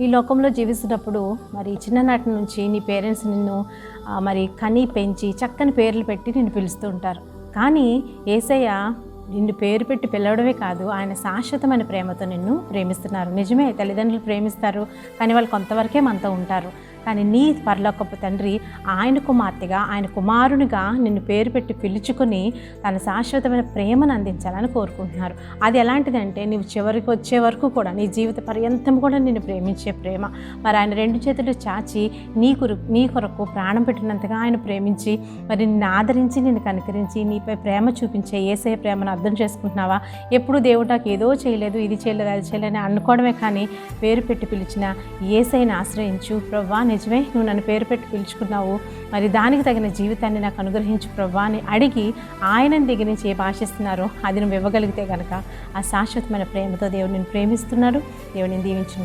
ఈ లోకంలో జీవిస్తున్నప్పుడు మరి చిన్ననాటి నుంచి నీ పేరెంట్స్ నిన్ను మరి కని పెంచి చక్కని పేర్లు పెట్టి నిన్ను పిలుస్తూ ఉంటారు. కానీ ఏసయ్య నిన్ను పేరు పెట్టి పిలవడమే కాదు ఆయన శాశ్వతమైన ప్రేమతో నిన్ను ప్రేమిస్తున్నారు. నిజమే తల్లిదండ్రులు ప్రేమిస్తారు కానీ వాళ్ళు కొంతవరకే మనతో ఉంటారు. కానీ నీ పరలోకపు తండ్రి ఆయన కుమార్తెగా ఆయన కుమారునిగా నిన్ను పేరు పెట్టి పిలుచుకొని తన శాశ్వతమైన ప్రేమను అందించాలని కోరుకుంటున్నారు. అది ఎలాంటిదంటే నువ్వు చివరికి వచ్చే వరకు కూడా నీ జీవిత పర్యంతం కూడా నిన్ను ప్రేమించే ప్రేమ. మరి ఆయన రెండు చేతులు చాచి నీ కొరు నీ కొరకు ప్రాణం పెట్టినంతగా ఆయన ప్రేమించి మరి నిన్ను ఆదరించి నిన్ను కనికరించి నీపై ప్రేమ చూపించే ఏసే ప్రేమను అర్థం చేసుకుంటున్నావా? ఎప్పుడు దేవుడు నాకు ఏదో చేయలేదు ఇది చేయలేదు అది చేయలేదు అనుకోవడమే కానీ పేరు పెట్టి పిలిచిన ఏసైని ఆశ్రయించు. ప్రవ్వా నిజమే నువ్వు నన్ను పేరు పెట్టి పిలుచుకున్నావు. మరి దానికి తగిన జీవితాన్ని నాకు అనుగ్రహించు ప్రభా అని అడిగి ఆయన దగ్గర నుంచి ఏ భాషిస్తున్నారో అది నువ్వు ఇవ్వగలిగితే కనుక ఆ శాశ్వతమైన ప్రేమతో దేవుడు నేను ప్రేమిస్తున్నాడు. దేవుడిని దీవించుగా